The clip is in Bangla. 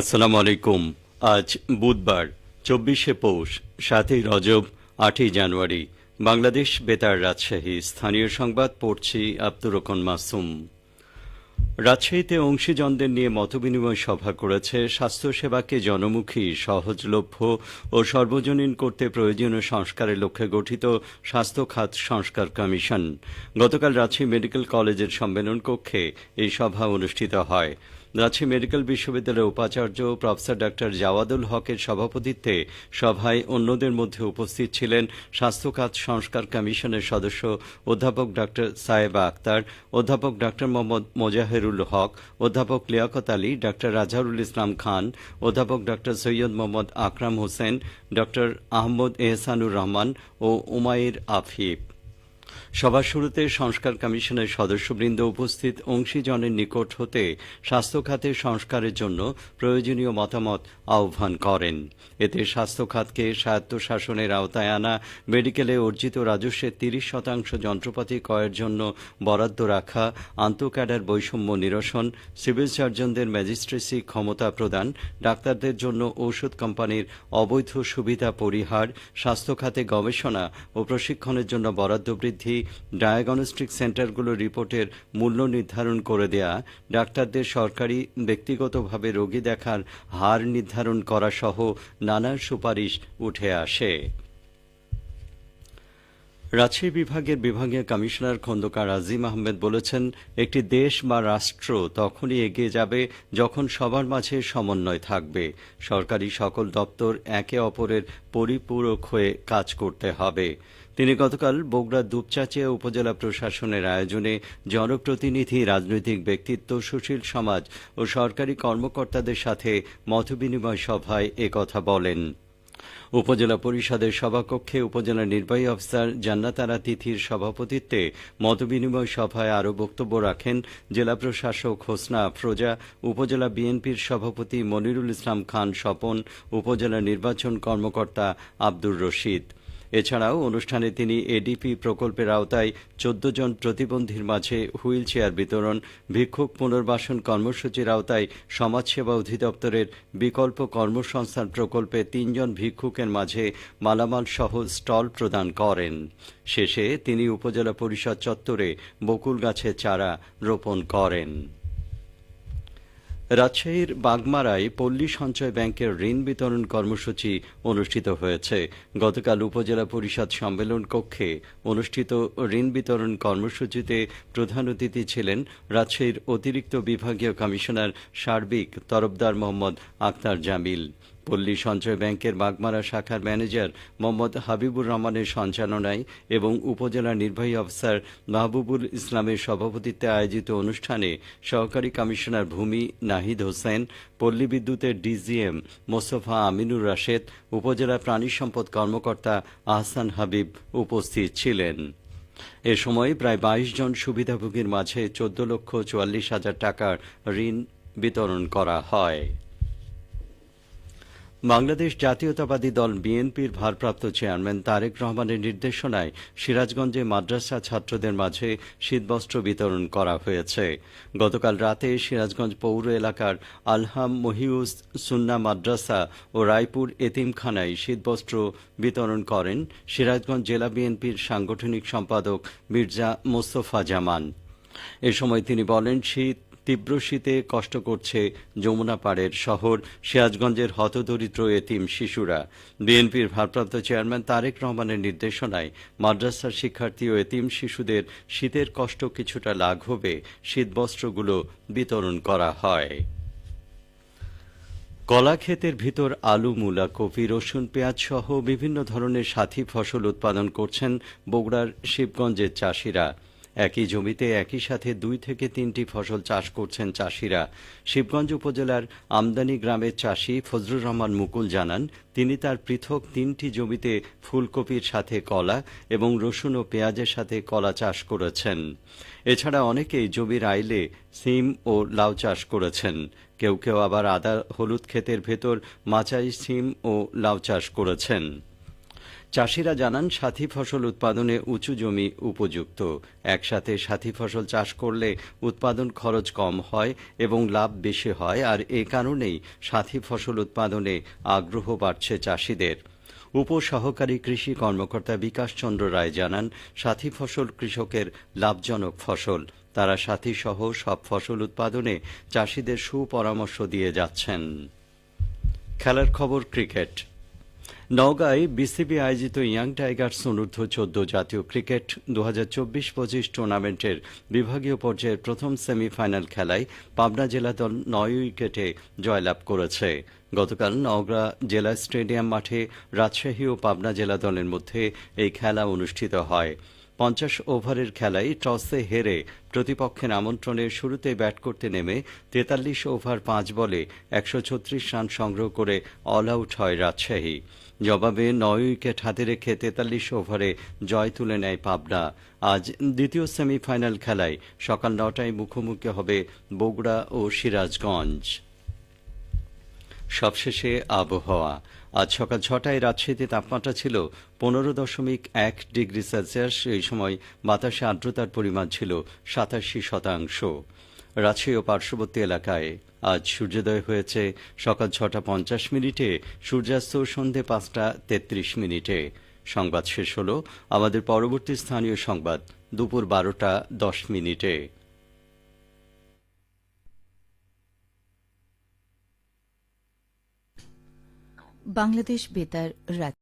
আসসালামু আলাইকুম। আজ বুধবার, চব্বিশে পৌষ, সাতই রজব, আটই জানুয়ারি। বাংলাদেশ বেতার রাজশাহী, স্থানীয় সংবাদ পড়ছি আব্দুর রকন মাসুম। রাজশাহীতে অংশীজনদের নিয়ে মতবিনিময় সভা করেছে স্বাস্থ্যসেবাকে জনমুখী, সহজলভ্য ও সর্বজনীন করতে প্রয়োজনীয় সংস্কারের লক্ষ্যে গঠিত স্বাস্থ্য খাত সংস্কার কমিশন। গতকাল রাজশাহী মেডিকেল কলেজের সম্মেলন কক্ষে এই সভা অনুষ্ঠিত হয়। রাজশাহী মেডিকেল বিশ্ববিদ্যালয়ের উপাচার্য প্রফেসর ডাক্তার জাওয়াদুল হকের সভাপতিত্বে সভায় অন্যদের মধ্যে উপস্থিত ছিলেন স্বাস্থ্য খাত সংস্কার কমিশনের সদস্য অধ্যাপক ডাক্তার সায়েবা আক্তার, অধ্যাপক ডাক্তার মোহাম্মদ মোজাহেরুল হক, অধ্যাপক লিয়াকত আলী, ডাক্তার রাজারুল ইসলাম খান, অধ্যাপক ডাক্তার সৈয়দ মোহাম্মদ আকরাম হোসেন, ডাক্তার আহমদ এহসানুর রহমান ও উমাইর আফিফ। সভার শুরুতে সংস্কার কমিশনের সদস্যবৃন্দ উপস্থিত অংশীজনের নিকট হতে স্বাস্থ্য খাতের সংস্কারের জন্য প্রয়োজনীয় মতামত আহ্বান করেন। এতে স্বাস্থ্য খাতকে স্বায়ত্তশাসনের আওতায় আনা, মেডিকেলে অর্জিত রাজস্বের তিরিশ শতাংশ যন্ত্রপাতি ক্রয়ের জন্য বরাদ্দ রাখা, আন্তঃক্যাডার বৈষম্য নিরসন, সিভিল সার্জনদের ম্যাজিস্ট্রেসি ক্ষমতা প্রদান, ডাক্তারদের জন্য ঔষধ কোম্পানির অবৈধ সুবিধা পরিহার, স্বাস্থ্য খাতে গবেষণা ও প্রশিক্ষণের জন্য বরাদ্দ বৃদ্ধি ডায়াগনস্টিক সেন্টারগুলোর রিপোর্টের মূল্য নির্ধারণ করে দেয়া, ডাক্তারদের সরকারি ব্যক্তিগতভাবে রোগী দেখার হার নির্ধারণ করা সহ নানা সুপারিশ উঠে আসে। রাজশাহী বিভাগের বিভাগীয় কমিশনার খন্দকার আজিম আহমেদ বলেছেন, একটি দেশ বা রাষ্ট্র তখনই এগিয়ে যাবে যখন সবার মাঝে সমন্বয় থাকবে। সরকারি সকল দপ্তর একে অপরের পরিপূরক হয়ে কাজ করতে হবে। তিনি গতকাল বগুড়া দুপচাচিয়া উপজেলা প্রশাসনের আয়োজনে জনপ্রতিনিধি, রাজনৈতিক ব্যক্তিত্ব, সুশীল সমাজ ও সরকারি কর্মকর্তাদের সাথে মতবিনিময় সভায় একথা বলেন। উপজেলা পরিষদের সভাকক্ষে উপজেলা নির্বাহী অফিসার জান্নাতারা তিথির সভাপতিত্বে মতবিনিময় সভায় আরও বক্তব্য রাখেন জেলা প্রশাসক হোসনা আফরোজা, উপজেলা বিএনপির সভাপতি মনিরুল ইসলাম খান স্বপন, উপজেলা নির্বাচন কর্মকর্তা আব্দুর রশিদ। এছাড়াও অনুষ্ঠানে তিনি এডিপি প্রকল্পের আওতায় চোদ্দ জন প্রতিবন্ধীর মাঝে হুইল চেয়ার বিতরণ, ভিক্ষুক পুনর্বাসন কর্মসূচির আওতায় সমাজসেবা অধিদপ্তরের বিকল্প কর্মসংস্থান প্রকল্পে তিনজন ভিক্ষুকের মাঝে মালামাল সহ স্টল প্রদান করেন। শেষে তিনি উপজেলা পরিষদ চত্বরে বকুল গাছের চারা রোপণ করেন। রাজশাহীর বাগমারায় পল্লী সঞ্চয় ব্যাংকের ঋণ বিতরণ কর্মসূচি অনুষ্ঠিত হয়েছে। গতকাল উপজেলা পরিষদ সম্মেলন কক্ষে অনুষ্ঠিত ঋণ বিতরণ কর্মসূচিতে প্রধান অতিথি ছিলেন রাজশাহীর অতিরিক্ত বিভাগীয় কমিশনার সার্বিক তরফদার মোহাম্মদ আক্তার জামিল। পল্লী সঞ্চয় ব্যাংকের বাগমারা শাখার ম্যানেজার মোহাম্মদ হাবিবুর রহমানের সঞ্চালনায় এবং উপজেলা নির্বাহী অফিসার মাহবুবুল ইসলামের সভাপতিত্বে আয়োজিত অনুষ্ঠানে সহকারী কমিশনার ভূমি নাহিদ হোসেন, পল্লী বিদ্যুতের ডিজিএম মোস্তফা আমিনুর রাশেদ, উপজেলা প্রাণী সম্পদ কর্মকর্তা আহসান হাবিব উপস্থিত ছিলেন। এ সময় প্রায় বাইশ জন সুবিধাভোগীর মাঝে চোদ্দ লক্ষ চুয়াল্লিশ হাজার টাকার ঋণ বিতরণ করা হয়। বাংলাদেশ জাতীয়তাবাদী দল বিএনপির ভারপ্রাপ্ত চেয়ারম্যান তারেক রহমানের নির্দেশনায় সিরাজগঞ্জে মাদ্রাসা ছাত্রদের মাঝে শীতবস্ত্র বিতরণ করা হয়েছে। গতকাল রাতে সিরাজগঞ্জ পৌর এলাকার আলহাম মহিউস সুন্না মাদ্রাসা ও রায়পুর এতিমখানায় শীতবস্ত্র বিতরণ করেন সিরাজগঞ্জ জেলা বিএনপির সাংগঠনিক সম্পাদক মির্জা মোস্তফা জামান। এ সময় তিনি বলেন, শীত তীব্র শীতে কষ্ট করছে যমুনা পাড়ের শহর সিরাজগঞ্জের হতদরিদ্র এতিম শিশুরা। বিএনপির ভারপ্রাপ্ত চেয়ারম্যান তারেক রহমানের নির্দেশনায় মাদ্রাসার শিক্ষার্থী ও এতিম শিশুদের শীতের কষ্ট কিছুটা লাঘবে শীতবস্ত্রগুলো বিতরণ করা হয়। কলা ক্ষেতের ভিতর আলু, মূলা, কপি, রসুন, পেঁয়াজ সহ বিভিন্ন ধরনের সাথী ফসল উৎপাদন করছেন বগুড়ার শিবগঞ্জের চাষিরা। একই জমিতে একই সাথে দুই থেকে তিনটি ফসল চাষ করছেন চাষিরা। শিবগঞ্জ উপজেলার আমদানি গ্রামের চাষি ফজলুর রহমান মুকুল জানান, তিনি তার পৃথক তিনটি জমিতে ফুলকপির সাথে কলা এবং রসুন ও পেঁয়াজের সাথে কলা চাষ করেছেন। এছাড়া অনেকেই জমির আইলে সিম ও লাউ চাষ করেছেন। কেউ কেউ আবার আদা, হলুদ ক্ষেতের ভেতর মাচাই সিম ও লাউ চাষ করেছেন। চাষিরা জানান, সাথী ফসল উৎপাদনে উঁচু জমি উপযুক্ত। একসাথে সাথী ফসল চাষ করলে উৎপাদন খরচ কম হয় এবং লাভ বেশি হয়, আর এ কারণেই সাথী ফসল উৎপাদনে আগ্রহ বাড়ছে চাষিদের। উপসহকারী কৃষি কর্মকর্তা বিকাশ চন্দ্র রায় জানান, সাথী ফসল কৃষকের লাভজনক ফসল। তারা সাথী সহ সব ফসল উৎপাদনে চাষিদের সুপরামর্শ দিয়ে যাচ্ছেন। খেলার খবর, ক্রিকেট। নওগাঁয় বিসিবি আয়োজিত ইয়াং টাইগার্স অনূর্ধ্ব চোদ্দ জাতীয় ক্রিকেট দু হাজার চব্বিশ পঁচিশ টুর্নামেন্টের বিভাগীয় পর্যায়ের প্রথম সেমিফাইনাল খেলায় পাবনা জেলা দল নয় উইকেটে জয়লাভ করেছে। গতকাল নওগাঁ জেলা স্টেডিয়াম মাঠে রাজশাহী ও পাবনা জেলা দলের মধ্যে এই খেলা অনুষ্ঠিত হয়। পঞ্চাশ ওভারের খেলায় টসে হেরে প্রতিপক্ষের আমন্ত্রণে শুরুতে ব্যাট করতে নেমে তেতাল্লিশ ওভার পাঁচ বলে একশো ছত্রিশ রান সংগ্রহ করে অল আউট হয় রাজশাহী। জবাবে নয় উইকেট হাতে রেখে তেতাল্লিশ ওভারে জয় তুলে নেয় পাবনা। আজ দ্বিতীয় সেমিফাইনাল খেলায় সকাল নটায় মুখোমুখি হবে বগুড়া ও সিরাজগঞ্জ। সবশেষে আবহাওয়া। আজ সকাল ছটায় রাজশাহীতে তাপমাত্রা ছিল পনেরো দশমিক এক ডিগ্রি সেলসিয়াস। এই সময় বাতাসে আর্দ্রতার পরিমাণ ছিল সাতাশি শতাংশ। রাজশাহী ও পার্শ্ববর্তী এলাকায় আজ সূর্যোদয় হয়েছে সকাল ছটা পঞ্চাশ মিনিটে, সূর্যাস্ত সন্ধে পাঁচটা তেত্রিশ মিনিটে। সংবাদ শেষ হল। আমাদের পরবর্তী স্থানীয় সংবাদ দুপুর বারোটা দশ মিনিটে। বাংলাদেশ বেতার রাত